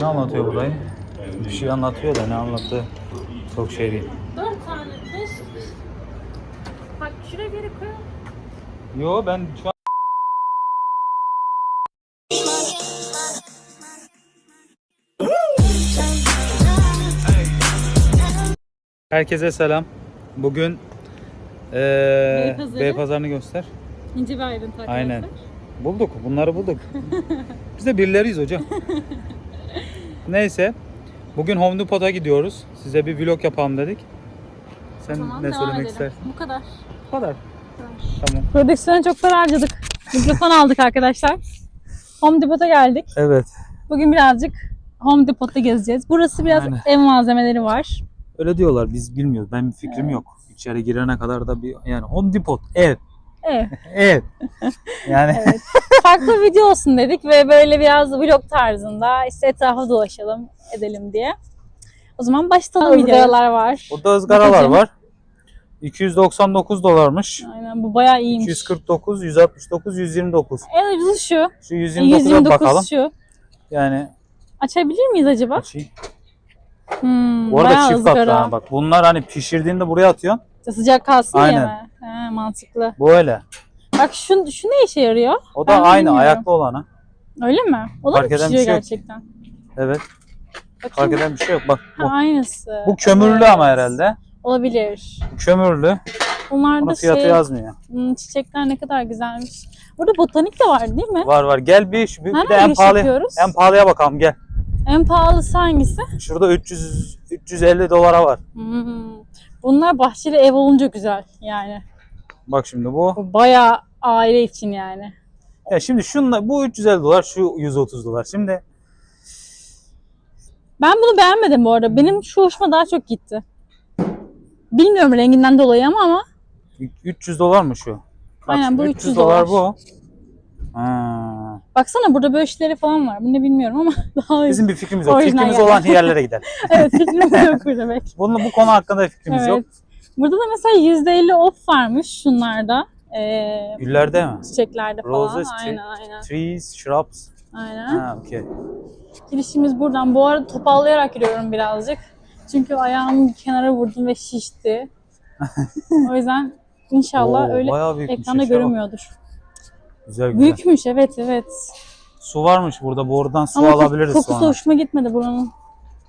Ne anlatıyor burayı? Bir şey anlatıyor da ne anlattı çok şey değil. Dört tane, beş. Bak şuraya bir yere koyalım. Yo ben şu an... Herkese selam. Bugün eee Beypazarı. Beypazarı'nı göster. İnce bir ayrıntı arkadaşlar. Aynen. Bulduk. Bunları bulduk. Biz de birileriyiz hocam. Neyse. Bugün Home Depot'a gidiyoruz. Size bir vlog yapalım dedik. Sen O zaman ne devam söylemek edelim. istersin? Bu kadar. Bu kadar. Tamam. Prodüksiyona çok para harcadık. Mikrofon aldık arkadaşlar. Home Depot'a geldik. Evet. Bugün birazcık Home Depot'ta gezeceğiz. Burası biraz Aynen. ev malzemeleri var. Öyle diyorlar. Biz bilmiyoruz. Benim bir fikrim yok. İçeri girene kadar da bir yani Home Depot ev. Ev. Ev. Yani Farklı video olsun dedik ve böyle biraz vlog tarzında işte etrafa dolaşalım edelim diye. O zaman başlayalım videolar var. burada ızgaralar var. 299 dolarmış. Aynen bu bayağı iyiymiş. 249, 169, 129. En ucuzu şu. Şu 129'a 129 bakalım. şu. Yani Açabilir miyiz acaba? açayım. Hmm, Bu arada çift ızgara. ha. Bak bunlar hani pişirdiğinde buraya atıyorsun. Sıcak kalsın Aynen. diye mi? He, mantıklı. Bu öyle. Bak şu, şu ne işe yarıyor? O da Ben aynı bilmiyorum. ayaklı olanı. Öyle mi? O da Fark eden bir pişiriyor şey yok. gerçekten? Evet. Bakayım. Fark eden bir şey yok. Bak Ha, bu, aynısı. bu kömürlü Evet. ama herhalde. Olabilir. Bu kömürlü. Bunlar Bunun da fiyatı şey, yazmıyor. hmm, çiçekler ne kadar güzelmiş. Burada botanik de var değil mi? Var var. Gel bir, şu- bir, bir Nereden de en giriş pahalı yapıyoruz? en pahalıya bakalım gel. En pahalısı hangisi? Şurada 300 350 dolara var. Hmm. Bunlar bahçeli ev olunca güzel yani. Bak şimdi bu. Bu bayağı aile için yani. Ya şimdi şunla bu 350 dolar, şu 130 dolar. Şimdi Ben bunu beğenmedim bu arada. Benim şu hoşuma daha çok gitti. Bilmiyorum renginden dolayı ama ama 300 dolar mı şu? Bak Aynen, şimdi bu 300 dolar. bu. Ha. Baksana burada böyle şeyleri falan var. Bu ne bilmiyorum ama daha Bizim bir fikrimiz yok. Orijinal Fikrimiz yani. olan yerlere gidelim. evet fikrimiz yok burada belki. Bunun bu konu hakkında fikrimiz yok. Evet. Burada da mesela %50 off varmış şunlarda. Ee, Güllerde mi? çiçeklerde falan. Roses, aynen aynen. Trees, shrubs. Aynen. Ha, okey. Girişimiz buradan. Bu arada topallayarak yürüyorum birazcık. Çünkü ayağımı bir kenara vurdum ve şişti. o yüzden inşallah Oo, öyle ekranda görünmüyordur. Güzel güzel. Büyükmüş evet evet. Su varmış burada. Borudan su Ama alabiliriz kokusu sonra. hoşuma gitmedi buranın.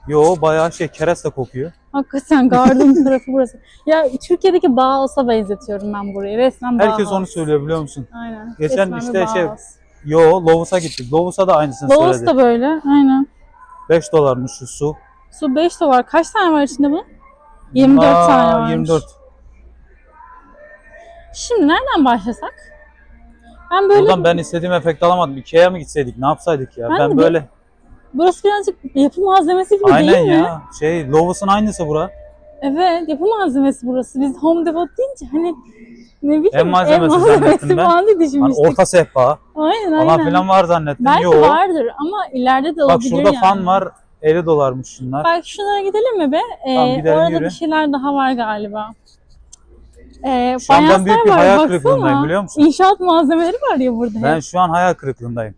Yo bayağı şey kereste kokuyor. Hakikaten garden tarafı burası. Ya Türkiye'deki Bauhaus'a benzetiyorum ben burayı. Resmen Bauhaus. Herkes onu söylüyor biliyor musun? Aynen. Geçen Resmen işte şey-. Yo Lovus'a gittik. Lovus'a da aynısını Bauhaus söyledi. da böyle. Aynen. 5 dolarmış şu su. Su 5 de var. Kaç tane var içinde bunun? 24 Aa, tane varmış. 24. Şimdi nereden başlasak? Ben böyle Buradan ben istediğim efekt alamadım. Ikea'ya mı gitseydik? Ne yapsaydık ya? Ben Ben, de böyle burası birazcık yapı malzemesi gibi aynen değil mi? ya. Şey Lovus'un aynısı bura. Evet, yapı malzemesi burası. Biz Home Depot deyince hani ne bileyim Ev malzemesi zannettim ben. falan diye Hani düşünmüştük. orta sehpa aynen falan aynen. filan var zannettim. Belki Yo. vardır ama ileride de Bak olabilir şurada yani. fan var. 50 dolarmış şunlar. Bak şunlara gidelim mi be? Ee, Tamam, gidelim, orada yürü. bir şeyler daha var galiba. Ee, Şu an ben büyük bir var, hayal baksana. kırıklığındayım, biliyor musun? İnşaat malzemeleri var ya burada. Ben hep. şu an hayal kırıklığındayım.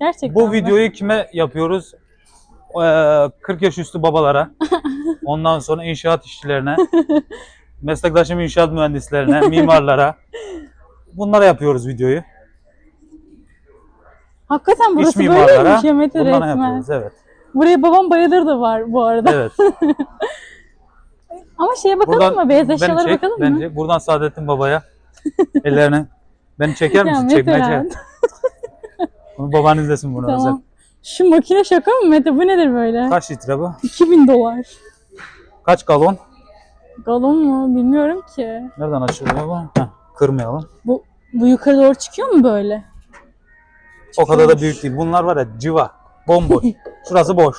Gerçekten. Bu mi? videoyu kime yapıyoruz? Ee, 40 yaş üstü babalara. Ondan sonra inşaat işçilerine. meslektaşım inşaat mühendislerine, mimarlara. Bunlara yapıyoruz videoyu. Hakikaten İç burası mimarlara böyleymiş Mete resmen. yapıyoruz. Evet. Buraya babam bayılır da var bu arada. Evet. Ama şeye bakalım mı? Beyaz eşyalara çek, bakalım mı? bence. Buradan Saadettin Baba'ya ellerine. Beni çeker misin? Çekmece. Bunu baban izlesin bunu özel. Tamam. Şu makine şaka mı Mete? Bu nedir böyle? Kaç litre bu? 2000 dolar. Kaç galon? Galon mu? Bilmiyorum ki. Nereden açılıyor bu? Heh, kırmayalım. Bu, bu yukarı doğru çıkıyor mu böyle? O kadar da büyük değil. Bunlar var ya civa. Bomboş. Şurası boş.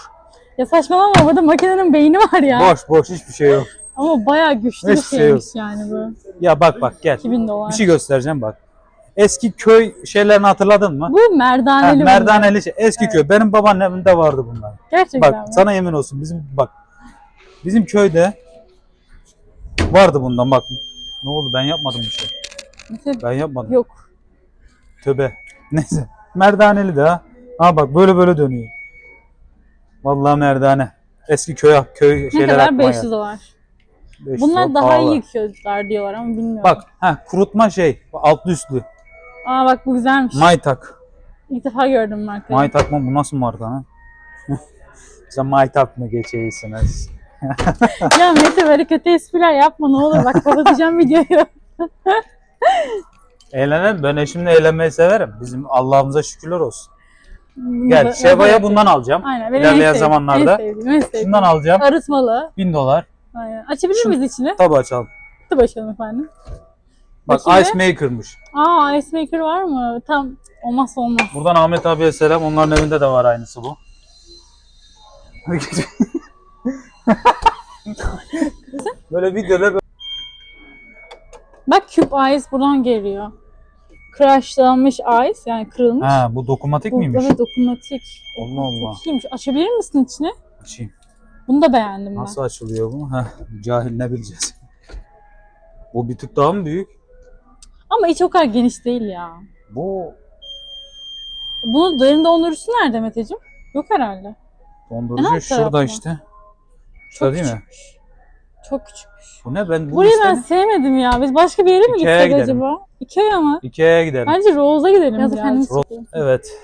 Ya saçmalama burada makinenin beyni var ya. Boş boş hiçbir şey yok. Ama bayağı güçlü bir şey şeymiş yani bu. Ya bak bak gel. 2000 dolar. Bir şey göstereceğim bak. Eski köy şeylerini hatırladın mı? Bu Ha, merdaneli bunlar. merdaneli şey. Eski köy. Benim babaannemde vardı bunlar. Gerçekten Bak mi? sana yemin olsun bizim bak. Bizim köyde vardı bundan bak. Ne oldu ben yapmadım bir şey. Mete, Ben yapmadım. Yok. Töbe. Neyse. Merdaneli de ha. Ha bak böyle böyle dönüyor. Vallahi merdane. Eski köy köy Ne şeyler kadar? aklıma 500 geldi. dolar. 500 Bunlar daha pahalı. iyi yıkıyorlar diyorlar ama bilmiyorum. Bak ha kurutma şey altlı üstlü. Aa bak bu güzelmiş. Maytak. İlk defa gördüm markayı. Maytak mı bu nasıl marka ha? Size Maytak mı geçeysiniz? ya Mete böyle kötü espriler yapma ne olur bak kapatacağım videoyu. Eğlenelim. Ben eşimle eğlenmeyi severim. Bizim Allah'ımıza şükürler olsun. Gel. Şeva'ya bundan alacağım. Aynen. Benim İlerleyen en sevdiğim, zamanlarda En sevdiğim, en sevdiğim. Şundan alacağım. Arıtmalı. 1000 dolar. Açabilir miyiz içini? Tabi açalım. Hadi başlayalım efendim. Bak Bakayım Ice Maker'mış. Aa ice maker var mı? Tam olmazsa olmaz. Buradan Ahmet abiye selam. Onların evinde de var aynısı bu. böyle videoda böyle- Bak Cube Ice buradan geliyor. Crashlanmış ice yani kırılmış. Ha bu dokunmatik Bu miymiş? Evet dokunmatik. Allah Allah. Çok iyiymiş. Açabilir misin içini? Açayım. Bunu da beğendim ben. Nasıl açılıyor bu? Heh, cahil ne bileceğiz. Bu bir tık daha mı büyük? Ama içi o kadar geniş değil ya. Bu Bunun derin dondurucusu nerede Meteciğim? Yok herhalde. Dondurucu alt şurada tarafı. işte. Şurada değil mi? küçükmüş. Çok küçükmüş. Bu ne? Ben bunu Burayı ben istedim. sevmedim ya. Biz başka bir yere mi Ikea'ya gitsek gidelim. acaba? Ikea mı? Ikea'ya gidelim. Bence Rose'a gidelim Biraz biraz. efendim Evet.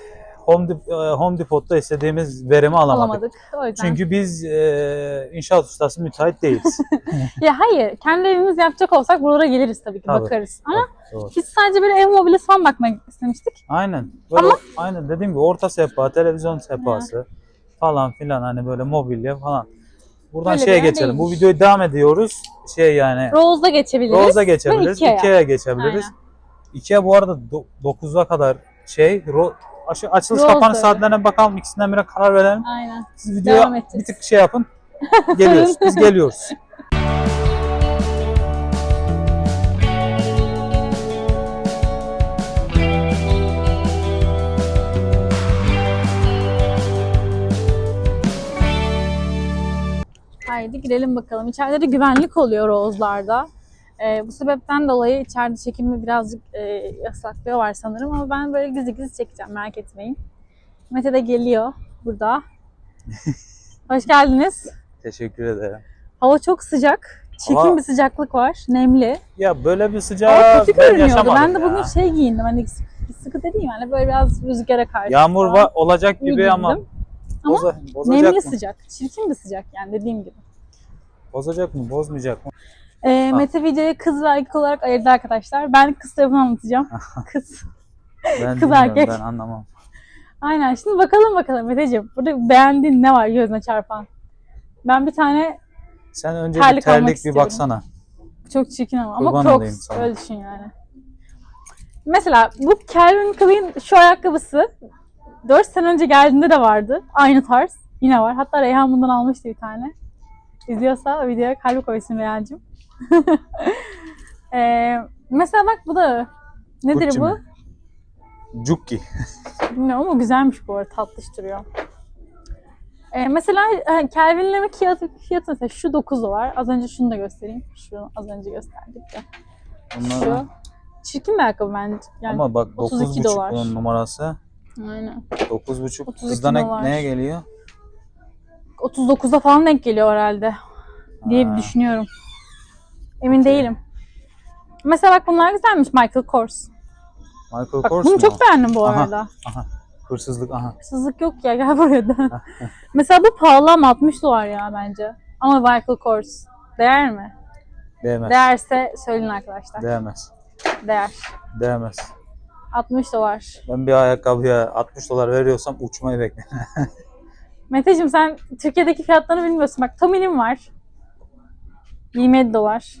Home, Dep- e, Home Depot'ta istediğimiz verimi alamadık. Alamadık. O yüzden. Çünkü biz e, inşaat ustası müteahhit değiliz. Ya hayır. Kendi evimiz yapacak olsak buralara geliriz tabii ki. Tabii. Bakarız. Ama Doğru. biz sadece böyle ev mobilyası falan bakmak istemiştik. Aynen. Böyle, Aynen dediğim gibi orta sehpa, televizyon sehpası falan filan hani böyle mobilya falan. Buradan Öyle şeye geçelim. Bu değilmiş. videoyu devam ediyoruz. Şey yani Rose'da geçebiliriz. Rose'a geçebiliriz. Ikea. Ikea'ya geçebiliriz. Aynen. Ikea bu arada do- 9'a kadar şey ro- aşı- açılış Rose kapanış öyle. saatlerine bakalım. ikisinden birine karar verelim. Aynen. Siz videoya Devam edeceğiz. bir tık şey yapın. Geliyoruz. Biz geliyoruz. Haydi girelim bakalım. İçeride de güvenlik oluyor Rose'larda. Ee, bu sebepten dolayı içeride çekimi birazcık e, yasaklıyorlar sanırım ama ben böyle gizli gizli çekeceğim merak etmeyin. Mete de geliyor burada. Hoş geldiniz. Teşekkür ederim. Hava çok sıcak. Çirkin Hava- bir sıcaklık var. Nemli. Ya böyle bir Hava sıcağı kötü ben görünüyordu. yaşamadım Ben de ya. bugün şey giyindim. Hani sıkı, sıkı dediğim yani böyle biraz rüzgara karşı. Yağmur falan. va- olacak İyi gibi ama giyindim. Ama boza- bozacak Nemli mı? sıcak. Çirkin bir sıcak yani dediğim gibi. Bozacak mı, bozmayacak mı? Ha. Mete videoyu kız ve erkek olarak ayırdı arkadaşlar. Ben kız tarafını anlatacağım. kız. Ben Kız erkek. ben anlamam. Aynen. Şimdi bakalım bakalım Meteciğim. Burada beğendiğin ne var gözüne çarpan? Ben bir tane Sen önce Terlik bir terlik bir istiyorum. baksana. çok çirkin ama. Ama Kurban olayım Crocs. Öyle düşün yani. Mesela bu Calvin Klein şu ayakkabısı 4 sene önce geldiğinde de vardı. Aynı tarz. Yine var. Hatta Reyhan bundan almıştı bir tane. İzliyorsa videoya kalbi koysun Reyhan'cığım. ee, mesela bak bu da nedir Gucci bu? mi? Cukki. Bilmiyorum ama güzelmiş bu arada tatlış duruyor. Ee, mesela e, Calvin'lerin fiyatı, fiyatı mesela şu 9 dolar. Az önce şunu da göstereyim. Şu az önce gösterdik de. Bunlar Şu. Çirkin bir ayakkabı bence. Yani, ama bak 32 9.5 dolar. bunun numarası. Aynen. 9.5 32 kızda ne, dolar. neye geliyor? 39'a falan denk geliyor herhalde diye Ha. düşünüyorum. Emin değilim. Mesela bak bunlar güzelmiş Michael Kors. Michael Bak Kors bunu mu? çok beğendim bu Aha. arada. Aha. Hırsızlık aha. Hırsızlık yok ya gel buraya da. Mesela bu pahalı ama 60 dolar ya bence. Ama Michael Kors. Değer mi? Değmez. Değerse söyleyin arkadaşlar. Değmez. Değer. Değmez. 60 dolar. Ben bir ayakkabıya 60 dolar veriyorsam uçmayı bekle. Meteciğim sen Türkiye'deki fiyatlarını bilmiyorsun. Bak Tommy'nin var. 27 dolar.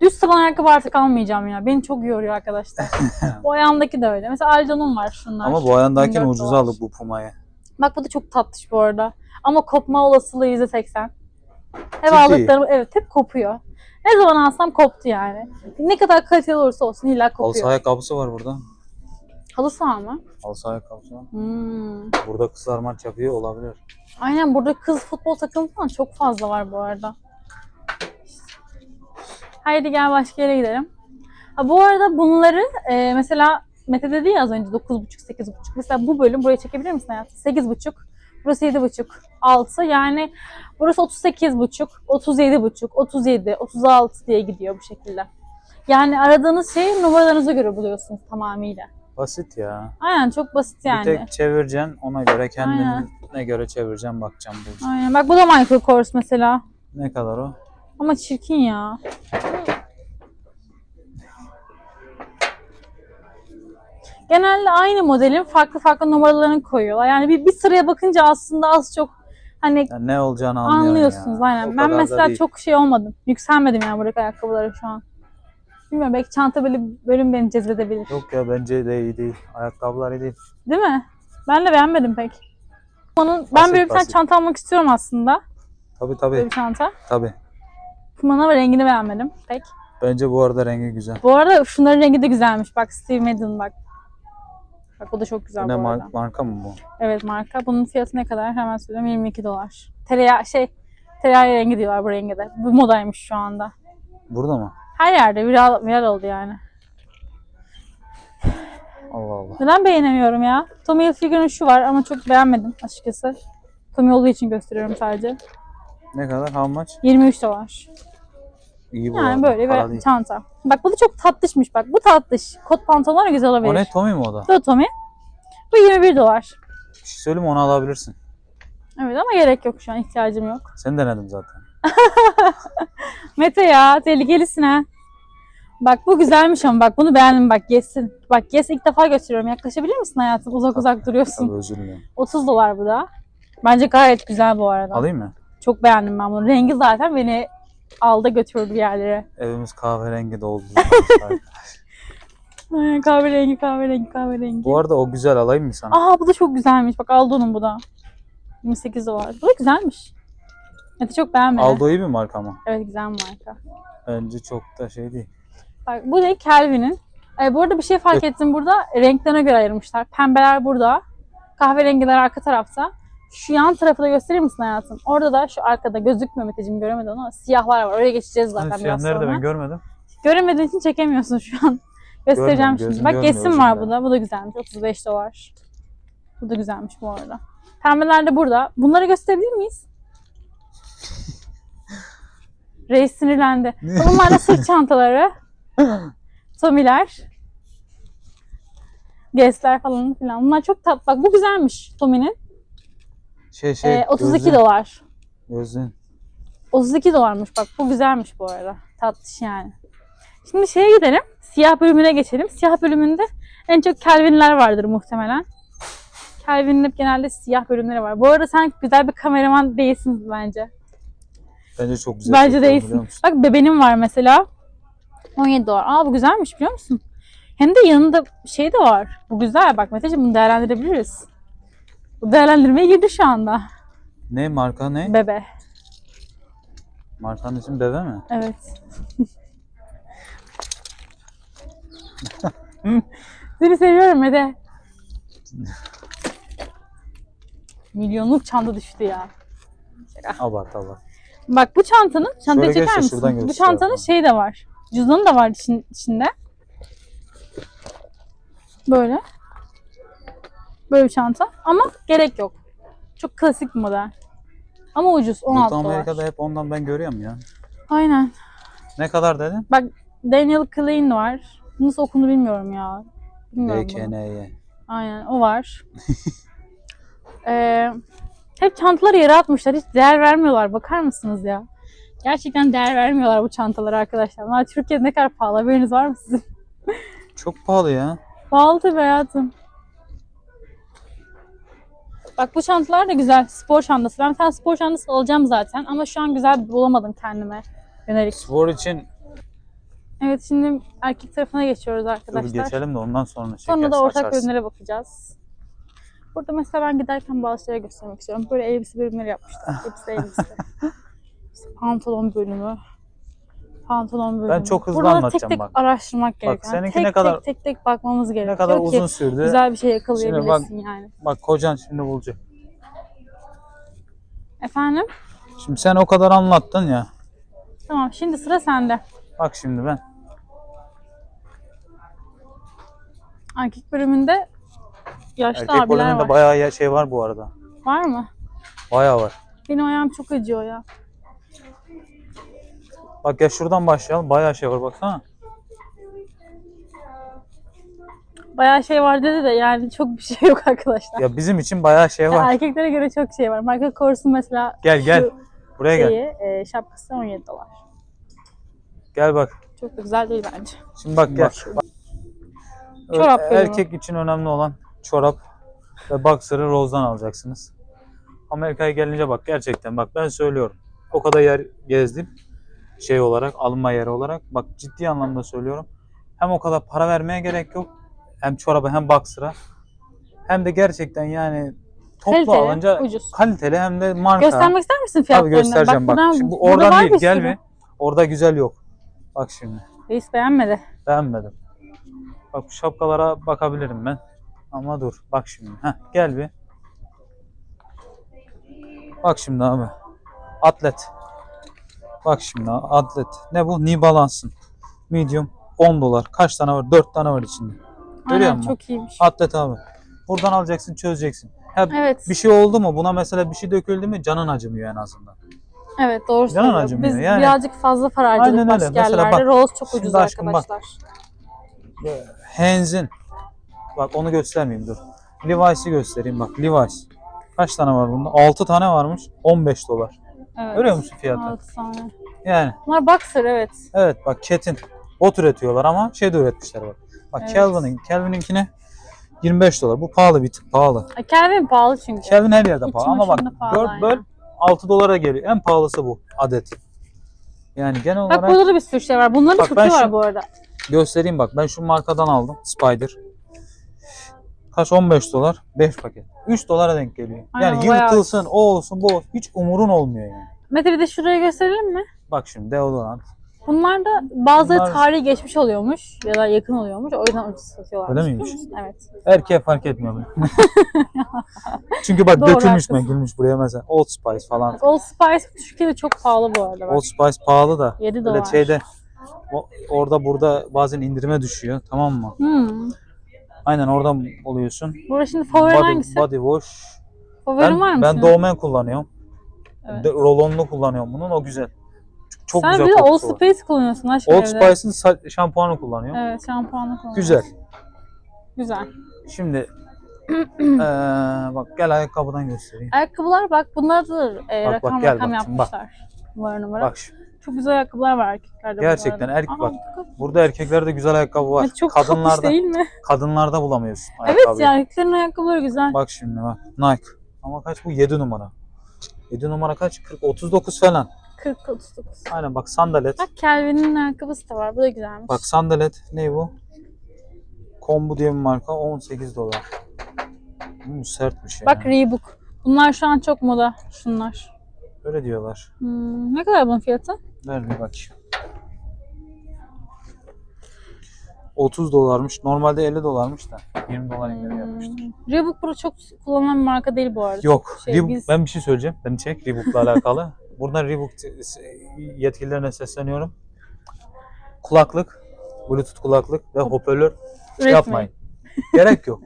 Düz taban ayakkabı artık almayacağım ya. Beni çok yoruyor arkadaşlar. bu ayağımdaki de öyle. Mesela Aldo'nun var şunlar. Ama bu ayağındakini 24 ucuza aldık bu Puma'yı. Bak bu da çok tatlış bu arada. Ama kopma olasılığı %80. Hep aldıklarım evet hep kopuyor. Ne zaman alsam koptu yani. Ne kadar kaliteli olursa olsun illa Halı kopuyor. saha ayakkabısı var burada. Halı saha mı? Halı saha ayakkabısı var. Hmm. Burada kızlar maç yapıyor olabilir. Aynen burada kız futbol takımı falan çok fazla var bu arada. Haydi gel başka yere gidelim. Ha, bu arada bunları e, mesela Mete dedi ya az önce 9.5 8.5. Mesela bu bölüm buraya çekebilir misin hayatım? 8.5. Burası 7.5. 6 yani burası 38.5, 37.5, 37, 36 diye gidiyor bu şekilde. Yani aradığınız şeyi numaralarınıza göre buluyorsunuz tamamıyla. Basit ya. Aynen çok basit yani. Bir tek çevireceksin ona göre kendine Aynen. göre çevireceksin bakacaksın bulacaksın. Aynen. Bak bu da Michael Kors mesela. Ne kadar o? Ama çirkin ya. Genelde aynı modelin farklı farklı numaralarını koyuyorlar. Yani bir, bir sıraya bakınca aslında az çok hani Yani ne olacağını anlıyorsun anlıyorsunuz ya. aynen. O Ben mesela çok şey olmadım. Yükselmedim yani buradaki ayakkabılara şu an. Bilmiyorum belki çanta böyle bölüm beni cezbedebilir. Yok ya bence de iyi değil. Ayakkabılar iyi değil. Değil mi? Ben de beğenmedim pek. Onun, ben Basit, böyle bir tane çanta almak istiyorum aslında. Tabii Böyle tabii. bir çanta. Tabii. Kumana ama rengini beğenmedim pek. Bence bu arada rengi güzel. Bu arada şunların rengi de güzelmiş. Bak Steve Madden bak. Bak o da çok güzel Bu ne bu arada. mar- marka mı bu? Evet marka. Bunun fiyatı ne kadar? Hemen söylüyorum. 22 dolar. Tereyağı şey tereyağı rengi diyorlar bu renge de. Bu modaymış şu anda. Burada mı? Her yerde viral, viral oldu yani. Allah Allah. Neden beğenemiyorum ya? Tommy Hilfiger'ın şu var ama çok beğenmedim açıkçası. Tommy olduğu için gösteriyorum sadece. Ne kadar? How much? 23 dolar. İyi bu Yani arada. böyle Para bir değil. çanta. Bak bu da çok tatlışmış bak. Bu tatlış. Kot pantolonlar güzel olabilir. O ne Tommy mi o da? Bu da Tommy. Bu 21 dolar. Bir şey söyleyeyim mi? onu alabilirsin. Evet ama gerek yok şu an ihtiyacım yok. Sen denedim zaten. Mete ya tehlikelisin ha. Bak bu güzelmiş ama bak bunu beğendim bak yesin. Bak yes ilk defa gösteriyorum. Yaklaşabilir misin hayatım? Uzak uzak duruyorsun. Tabii özür dilerim. 30 dolar bu da. Bence gayet güzel bu arada. Alayım mı? Çok beğendim ben bunu. Rengi zaten beni aldı götürdü bir yerlere. Evimiz kahverengi doldu. Ay, kahverengi kahverengi kahverengi. bu arada o güzel alayım mı sana? Aa bu da çok güzelmiş. Bak Aldo'nun bu da. 28 dolar. Bu da güzelmiş. Mete çok beğenmedi. Aldo iyi bir marka mı? Evet güzel marka. Bence çok da şey değil. Bak bu da Calvin'in. E, bu arada bir şey fark ettim burada. Renklerine göre ayırmışlar. Pembeler burada. Kahverengiler arka tarafta. Şu yan tarafı da gösterir misin hayatım? Orada da şu arkada gözükmüyor Meteciğim göremedi onu. Siyahlar var. Oraya geçeceğiz zaten Hani biraz nerede sonra. ben görmedim. Göremediğin için çekemiyorsun şu an. Göstereceğim Görmüyorum, şimdi. Bak özür var bu da. Bu da güzelmiş. 35 dolar. Bu da güzelmiş bu arada. Pembeler de burada. Bunları gösterebilir miyiz? Reis sinirlendi. Bunlar da sırt çantaları. Tomiler. Guestler falan filan. Bunlar çok tatlı. Bak bu güzelmiş Tommy'nin. Şey şey. Ee, 32 gözlüğün- dolar. Gözlüğün. 32 dolarmış bak bu güzelmiş bu arada. Tatlış yani. Şimdi şeye gidelim. Siyah bölümüne geçelim. Siyah bölümünde en çok Calvin'ler vardır muhtemelen. Calvin'in hep genelde siyah bölümleri var. Bu arada sen güzel bir kameraman değilsin bence. Bence çok güzel. bence değilsin. Bak bebeğim var mesela. 17 dolar. Aa bu güzelmiş biliyor musun? Hem de yanında şey de var. Bu güzel bak Meteciğim bunu değerlendirebiliriz. Bu değerlendirmeye girdi şu anda. Ne marka ne? Bebe. Markanın ismi Bebe mi? Evet. Seni seviyorum Ede. Milyonluk çanta düştü ya. Abart abart. Bak bu çantanın, çantayı Şöyle çeker göster, şuradan misin? Bu göster çantanın bana. şeyi de var. Cüzdanı da var için, içinde. Böyle. Böyle bir çanta. Ama gerek yok. Çok klasik bir model. Ama ucuz. 16 Burada dolar. Amerika'da hep ondan ben görüyorum ya. Aynen. Ne kadar dedin? Bak Daniel Klein var. Nasıl okundu bilmiyorum ya. Bilmiyorum. DKNY. Aynen o var. Ee, hep çantaları yere atmışlar. Hiç değer vermiyorlar. Bakar mısınız ya? Gerçekten değer vermiyorlar bu çantalara arkadaşlar. Ama Türkiye'de ne kadar pahalı haberiniz var mı sizin? Çok pahalı ya. Pahalı tabii hayatım. Bak bu çantalar da güzel. Spor çantası. Ben bir tane spor çantası alacağım zaten. Ama şu an güzel bulamadım kendime yönelik. Spor için Evet şimdi erkek tarafına geçiyoruz dur arkadaşlar. geçelim de ondan sonra çekeriz. Sonra da ortak açarsın. ürünlere bakacağız. Burada mesela ben giderken bazı şeyleri göstermek istiyorum. Böyle elbise bölümleri yapmışlar. Hepsi elbise. İşte pantolon bölümü. Pantolon bölümü. çok hızlı Buraları anlatacağım tek tek bak. araştırmak gerekiyor. seninki tek ne kadar- tek tek tek bakmamız gerekiyor Ne kadar ki uzun sürdü. güzel bir şey yakalayabilesin yani. Bak kocan şimdi bulacak. Efendim? Şimdi sen o kadar anlattın ya. Tamam şimdi sıra sende. Bak şimdi ben. Erkek bölümünde yaşlı Erkek abiler bölümünde var. bayağı ya- şey var bu arada. Var mı? Bayağı var. Benim ayağım çok acıyor ya. Bak ya şuradan başlayalım. Bayağı şey var baksana. Bayağı şey var dedi de yani çok bir şey yok arkadaşlar. Ya bizim için bayağı şey Ya var. erkeklere göre çok şey var. Michael Kors'un mesela Gel gel. şu Buraya gel. şeyi, e, şapkası 17 dolar. Gel bak. Çok da güzel değil bence. Şimdi bak gel. Bak. Çorap bölümü. Erkek için önemli olan çorap ve boxer'ı Rose'dan alacaksınız. Amerika'ya gelince bak gerçekten bak ben söylüyorum. O kadar yer gezdim. Şey olarak alınma yeri olarak. Bak ciddi anlamda söylüyorum. Hem o kadar para vermeye gerek yok. Hem çoraba hem boxer'a. Hem de gerçekten yani toplu Kaliteli, alınca ucuz. kaliteli hem de marka. Göstermek ister misin Tabii fiyatlarını? göstereceğim bak. buradan- Şimdi bu oradan değil gel. Orada güzel yok. Bak şimdi. Reis beğenmedi. Beğenmedim. Bak bu şapkalara bakabilirim ben. Ama dur. Bak şimdi. Heh, gel bir. Bak şimdi abi. Atlet. Bak şimdi atlet. Ne bu? New Balance'ın. Medium 10 dolar. Kaç tane var? 4 tane var içinde. Görüyor musun? çok iyiymiş. Atlet abi. Buradan alacaksın çözeceksin. Ha, Evet. Bir şey oldu mu? Buna mesela bir şey döküldü mü canın acımıyor en azından. Evet doğru Canın acımıyor Biz yani. birazcık fazla para harcadık Aynen öyle. Mesela bak, Rose çok ucuz aşkım bak. Hans'in. Bak onu göstermeyeyim dur. Levi's'i göstereyim bak Levi's. Kaç tane var bunda? 6 tane varmış. 15 dolar. Evet. Görüyor musun fiyatı? Tane. Yani Bunlar boxer evet. evet bak Cat'in bot üretiyorlar ama şey de üretmişler bak. Bak Evet. Calvin'in Calvin'inkine 25 dolar. Bu pahalı bir tık pahalı. Ay, Calvin pahalı çünkü. Calvin her yerde pahalı ama bak çamaşırında pahalı 4 aynen. böl 6 dolara geliyor. En pahalısı bu adet. Yani genel Bak olarak burada da bir sürü şey var. Bunların Bak, iyi var şu- bu arada. göstereyim bak. Ben şu markadan aldım. Spider. Kaç? 15 dolar. 5 paket. 3 dolara denk geliyor. Aynen, yani bayağı yırtılsın, o olsun, bu olsun. Hiç umurun olmuyor yani. Mete bir de şuraya gösterelim mi? Bak şimdi deodorant. Bunlar da bazıları Bunlar- tarihi geçmiş oluyormuş ya da yakın oluyormuş. O yüzden ucuz satıyorlar. Öyle miymiş? Evet. Erkeğe fark etmiyor. Çünkü bak Doğru, dökülmüş haklısın. mekülmüş buraya mesela. Old Spice falan. Old Spice Türkiye'de çok pahalı bu arada. Bak. Old Spice pahalı da. 7 Böyle dolar. şeyde o- orada burada bazen indirime düşüyor. Tamam mı? Hmm. Aynen oradan oluyorsun. Burada şimdi favorin Body, hangisi? body wash. Favorin var Ben, mı ben? Doğmen kullanıyorum. Evet. Rolonlu kullanıyorum bunun. O güzel. Çok, Sen güzel bir de Old var. Spice kullanıyorsun aşkım Old evde. Spice'ın şampuanı kullanıyorum. Evet şampuanı kullanıyorsun. Güzel. Güzel. Şimdi eee, bak gel ayakkabıdan göstereyim. Ayakkabılar bak bunlar da e, Bak, rakam bak, gel rakam bak şimdi bak. yapmışlar. Numara numara. Bak şu- Çok güzel ayakkabılar var erkeklerde. Gerçekten erkek- bak, burada erkeklerde güzel ayakkabı var. Evet, çok kadınlarda değil mi? kadınlarda bulamıyorsun Evet ayakkabıyı. ya erkeklerin ayakkabıları güzel. Bak şimdi bak Nike. Ama kaç bu? 7 numara. 7 numara kaç? 40 39 falan. 40 39. Aynen bak sandalet. Bak Calvin'in ayakkabısı da var. Bu da güzelmiş. Bak sandalet ne bu? Kombu diye bir marka 18 dolar. Hmm, sertmiş ya. Bak Reebok. Bunlar şu an çok moda. Şunlar. Öyle diyorlar. Hmm, ne kadar bunun fiyatı? Ver bir bak. 30 dolarmış. Normalde 50 dolarmış da. 20 dolar indirim yapmıştır. Hmm. Reebok burada çok kullanılan bir marka değil bu arada. Yok. Şey, Reebok- biz- Ben bir şey söyleyeceğim. Beni çek Reebok'la alakalı. Buradan Reebok yetkililerine sesleniyorum. Kulaklık, Bluetooth kulaklık ve hoparlör Üretmeyin. yapmayın. Gerek yok.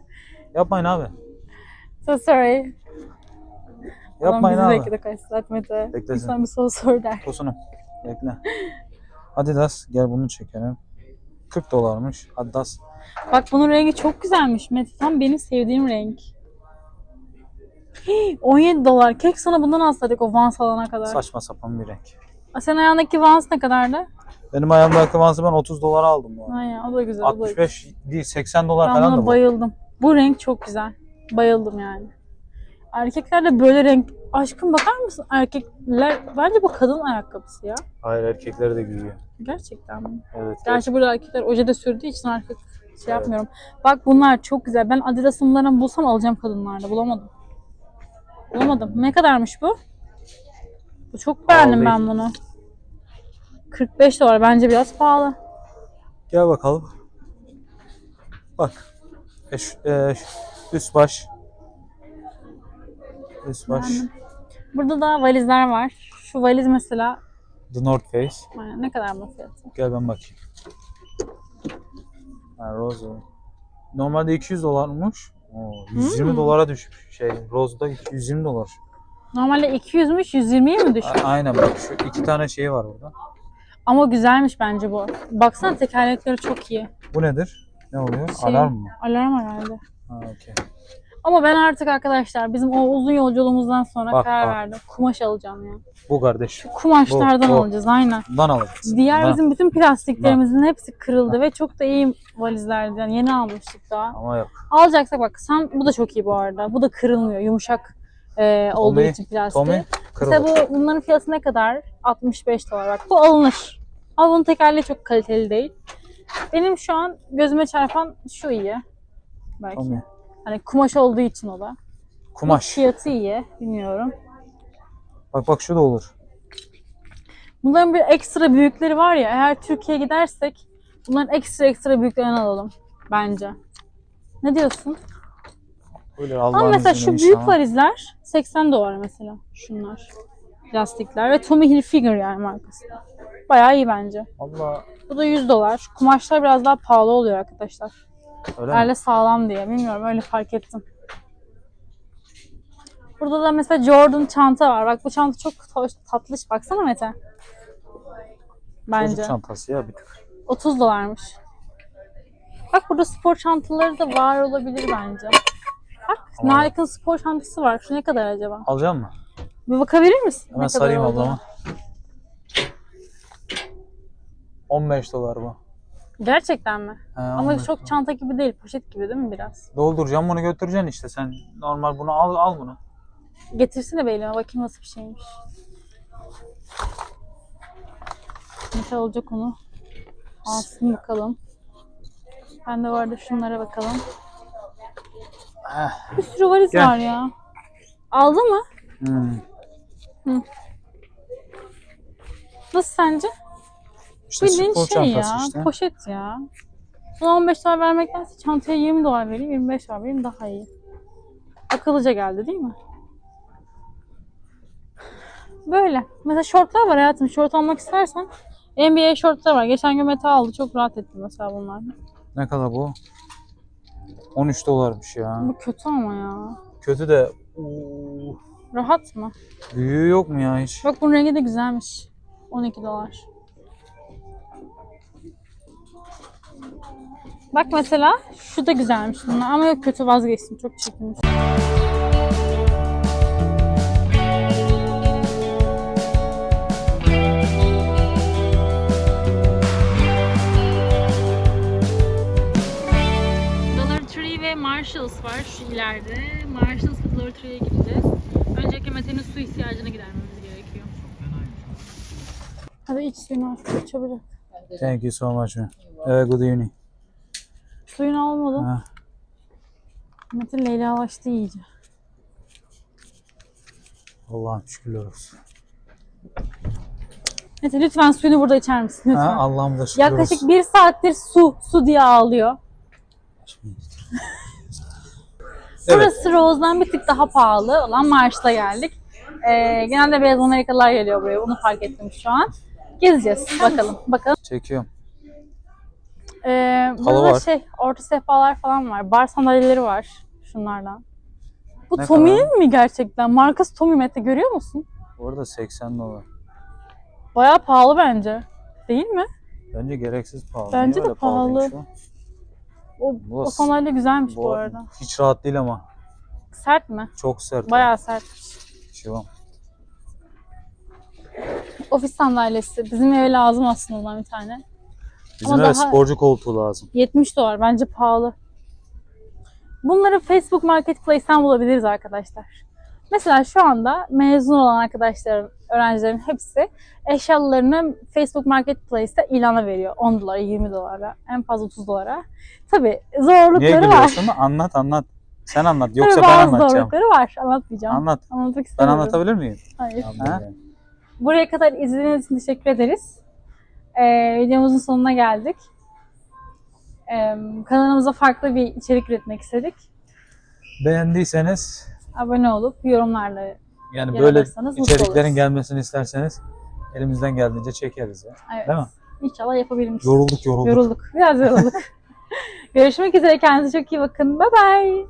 Yapmayın abi. So sorry. Yapmayın Adam abi. bekle kaç saat Mete. Beklesin. Lütfen bir soru sor der. Tosunum. Bekle. Adidas. Gel bunu çekelim. 40 dolarmış. Adidas. Bak bunun rengi çok güzelmiş Mete. Tam benim sevdiğim renk. Hii, 17 dolar. Kek sana bundan alsaydık o Vans alana kadar. Saçma sapan bir renk. Aa, Sen ayağındaki Vans ne kadardı? Benim ayağımdaki Vans'ı ben 30 dolara aldım bu arada. Aynen o da güzel. o da güzel. 65 değil 80 dolar Ben falan da buna bu. bayıldım. Bu renk çok güzel. Bayıldım yani. Erkeklerde böyle renk... Aşkım bakar mısın? Erkekler... Bence bu kadın ayakkabısı ya. Hayır erkekleri de giyiyor. Gerçekten mi? Evet. Gerçi burada erkekler ojede sürdüğü için artık şey yapmıyorum. Bak bunlar çok güzel. Ben Adidas'ın bunlardan bulsam alacağım kadınlarda. Bulamadım. Bulamadım. Ne kadarmış bu? Bu çok beğendim Pahalı ben bunu. 45 dolar. Bence biraz pahalı. Gel bakalım. Bak. E, şu- e, şu- üst baş. Üst baş. Beğendim. Burada da valizler var. Şu valiz mesela The North Face. aynen, ne kadar bu fiyatı? Gel ben bakayım. Ha, Rose. Normalde 200 dolarmış. Oo, 120 Hmm. dolara düşmüş. Şey, Rose'da 120 dolar. Normalde 200'müş 120'ye mi A- düştü? aynen bak şu iki tane şey var burada. Ama güzelmiş bence bu. Baksana tekerlekleri çok iyi. Bu nedir? Ne oluyor? Şey, Alarm mı? Alarm herhalde. Ha, okey. Ama ben artık arkadaşlar bizim o uzun yolculuğumuzdan sonra Bak, karar bak. verdim. Kumaş alacağım ya. Bu kardeş. Kumaşlardan Bu, bu. alacağız aynen. Bundan alacağız. Diğer Bundan. bizim bütün plastiklerimizin hepsi kırıldı ve çok da iyi valizlerdi. Yani yeni almıştık daha. Ama yok. Alacaksak bak sen bu da çok iyi bu arada. Bu da kırılmıyor. Yumuşak e, olduğu Tommy, için plastiği. Tommy kırılır. bu bunların fiyatı ne kadar? 65 dolar. Bak bu alınır. Ama bunun tekerleği çok kaliteli değil. Benim şu an gözüme çarpan şu iyi. Belki. Tommy. Hani kumaş olduğu için o da. Kumaş. Fiyatı iyi. Bilmiyorum. Bak bak şu da olur. Bunların bir ekstra büyükleri var ya. Eğer Türkiye'ye gidersek bunların ekstra ekstra büyüklerini alalım. Bence. Ne diyorsun? Böyle Ama mesela şu büyük inşallah. valizler 80 dolar mesela. Şunlar. Plastikler ve Tommy Hilfiger yani markası. Bayağı iyi bence. Allah. Bu da 100 dolar. Kumaşlar biraz daha pahalı oluyor arkadaşlar. Öyle mi? Sağlam diye. Bilmiyorum öyle fark ettim. Burada da mesela Jordan çanta var. Bak bu çanta çok hoş, tatlış. Baksana Mete. Bence. Çocuk çantası ya bir tık. 30 dolarmış. Bak burada spor çantaları da var olabilir bence. Bak Ama- Nike'ın spor çantası var. Şu ne kadar acaba? Alacak mısın? Bir bakabilir misin? Hemen ne kadar sarayım olduğunu? ablama. 15 dolar bu. Gerçekten mi? He, Ama 15 çok çanta gibi değil. Poşet gibi değil mi biraz? Dolduracağım bunu götüreceksin işte sen. Normal bunu al al bunu. Getirsene be elime bakayım nasıl bir şeymiş. Ne olacak onu? Alsın bakalım. Ben de arada şunlara bakalım. Eh. Bir sürü valiz Gel. var ya. Aldı mı? Hmm. Nasıl sence? İşte Bildiğin spor şey ya. çantası işte. Poşet ya. Buna 15 dolar vermektense çantaya 20 dolar vereyim, 25 dolar vereyim daha iyi. Akıllıca geldi değil mi? Böyle. Mesela şortlar var hayatım. Şort almak istersen NBA şortlar var. Geçen gün Mete aldı. Çok rahat ettim mesela bunlarla. Ne kadar bu? 13 dolarmış ya. Bu kötü ama ya. Kötü de Oo, Rahat mı? büyüğü yok mu ya hiç? Bak bunun rengi de güzelmiş. 12 dolar. Bak mesela şu da güzelmiş bunlar ama yok kötü vazgeçtim çok çirkinmiş. Dollar Tree ve Marshalls var şu ileride. Marshalls Tree'ye gideceğiz. Öncelikle Mete'nin su ihtiyacını gidermemiz gerekiyor. Hadi iç suyunu artık çabucak. Thank you so much. man. Evet, good evening. Suyunu almadım. Ha. Mete Leyla'laştı iyice. Allah'ım şükürler olsun. Mete lütfen suyunu burada içer misin? Lütfen. Ha, Allah'ım da şükürler Yaklaşık olsun. bir saattir su, su diye ağlıyor. Evet. Burası Rose'dan bir tık daha pahalı olan Marsh'la geldik. Ee, genelde beyaz Amerikalılar geliyor buraya. Bunu fark ettim şu an. Gezeceğiz. Bakalım. Bakalım. Çekiyorum. Ee, burada var. şey orta sehpalar falan var. Bar sandalyeleri var. Şunlardan. Bu Ne Tommy'nin mi gerçekten? Markası Tommy Mete görüyor musun? Bu arada 80 dolar. Bayağı pahalı bence. Değil mi? Bence gereksiz pahalı. Bence de öyle pahalıymış pahalı. O, Bu o da- sandalye güzelmiş bu, Bu arada. hiç rahat değil ama. Sert mi? Çok sert. Bayağı sertmiş. Var. Ofis sandalyesi. Bizim eve lazım aslında ondan bir tane. Bizim Ama eve daha- sporcu koltuğu lazım. 70 dolar. Bence pahalı. Bunları Facebook Marketplace'ten bulabiliriz arkadaşlar. Mesela şu anda mezun olan arkadaşların, öğrencilerin hepsi eşyalarını Facebook Marketplace'te ilana veriyor. 10 dolara, 20 dolara, en fazla 30 dolara. Tabii Niye zorlukları var. gülüyorsun? Anlat anlat. Sen anlat. Yoksa Tabii ben anlatacağım. zorlukları var. Anlatmayacağım. Anlat. Anlatmak Ben istemiyorum. anlatabilir miyim? Hayır. Ha? Buraya kadar izlediğiniz için teşekkür ederiz. Ee, videomuzun sonuna geldik. Ee, kanalımıza farklı bir içerik üretmek istedik. Beğendiyseniz Abone olup yorumlarla yani böyle içeriklerin gelmesini isterseniz elimizden geldiğince çekeriz ya. evet, Değil mi? inşallah yapabilmişiz. Yorulduk yorulduk. Yorulduk. Biraz yorulduk. Görüşmek üzere. Kendinize çok iyi bakın. Bye bye.